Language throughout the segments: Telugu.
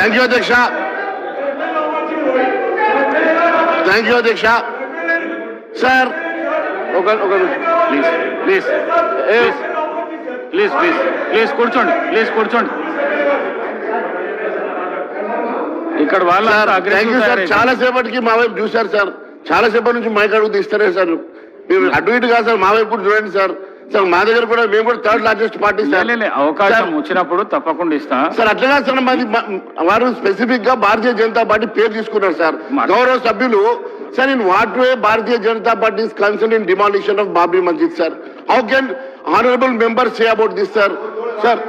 థ్యాంక్ యూ అధ్యక్ష థ్యాంక్ యూ అధ్యక్ష సార్ ఒక ఒక please please please please please కూర్చోండి. ప్లీజ్ కూర్చోండి. ఇక్కడ వాళ్ళ సార్ థ్యాంక్ యూ సార్ చాలా సేపటికి మా వైపు చూశారు సార్ చాలా సేపటి నుంచి మైక్ అడుగు తీస్తారే సార్ మీరు అటు ఇటు కాదు సార్ మా వైపు కూడా చూడండి సార్ సార్ మా దగ్గర కూడా మేము కూడా థర్డ్ లార్జెస్ట్ పార్టీ సార్. అవకాశం వచ్చినప్పుడు తప్పకుండా ఇస్తా. సార్ అట్లా కాదు సార్ మాది వారు స్పెసిఫిక్గా భారతీయ జనతా పార్టీ పేరు తీసుకున్నారు సార్. గౌరవ సభ్యులు sir in what way Bharatiya Janata Party is concern in demolition of Babri Masjid sir. How can honourable member say about this sir? Sir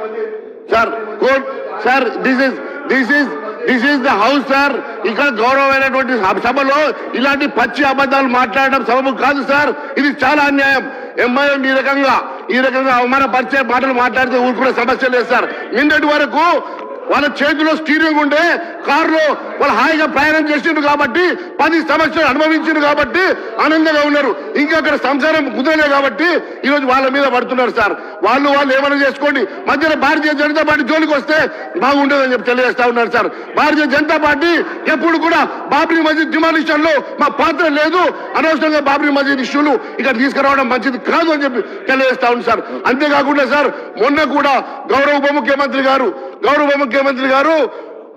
sir court sir this is this is this is the house sir ఇక్కడ గౌరవమైనటువంటి సభ- సభలో ఇలాంటి పచ్చి అబద్ధాలు మాట్లాడడం సబబు కాదు సార్ ఇది చాలా అన్యాయం. ఎంఐఎం ఈ రకంగా ఈ రకంగా అవమానపరిచే మాటలు మాట్లాడితే ఊరుకునే సమస్య లేదు సార్ నిన్నటి వరకు వాళ్ళ చేతిలో స్టీరింగ్ ఉండే కారులో వాళ్ళు హాయిగా ప్రయాణం చేసిండ్రు కాబట్టి పది సంవత్సరాలు అనుభవించిండ్రు కాబట్టి ఆనందంగా ఉన్నారు. ఇంకా అక్కడ సంసారం కుదరలే కాబట్టి ఈ రోజు వాళ్ళ మీద పడుతున్నారు సార్. వాళ్ళు వాళ్ళు ఏమైనా చేసుకోండి. మధ్యలో భారతీయ జనతా పార్టీ జోలికి వస్తే బాగుండేదని చెప్పి తెలియజేస్తా ఉన్నారు సార్. భారతీయ జనతా పార్టీ ఎప్పుడు కూడా బాబ్రీ మసీద్ డిమాలిషన్లో మా పాత్ర లేదు. అనవసరంగా బాబ్రీ మసీద్ ఇష్యూలు ఇక్కడ తీసుకురావడం మంచిది కాదు అని చెప్పి తెలియజేస్తా ఉంది సార్. అంతేకాకుండా సార్ మొన్న కూడా గౌరవ ఉప ముఖ్యమంత్రి గారు గౌరవ ముఖ్యమంత్రి గారు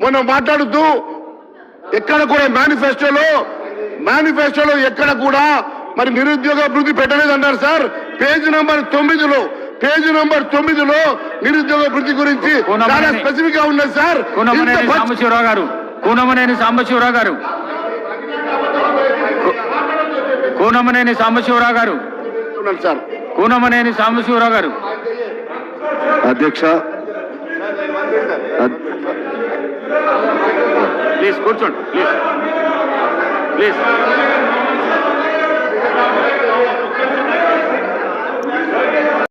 మొన్న మాట్లాడుతూ ఎక్కడ కూడా మేనిఫెస్టోలో మేనిఫెస్టోలో ఎక్కడ కూడా మరి నిరుద్యోగ అభివృద్ధి పెట్టలేదన్నారు సార్. పేజ్ నంబర్ తొమ్మిదిలో పేజ్ నంబర్ తొమ్మిదిలో నిరుద్యోగ అభివృద్ధి గురించి చాలా స్పెసిఫిక్గా ఉన్నది సార్. సాంబశివరావు గారు కూనమనేని సాంబశివరావు గారు. కూనమనేని సాంబశివరావు గారు. సార్. కూనమనేని సాంబశివరావు గారు. అధ్యక్ష అద్- ప్లీజ్ కూర్చోండి. Please please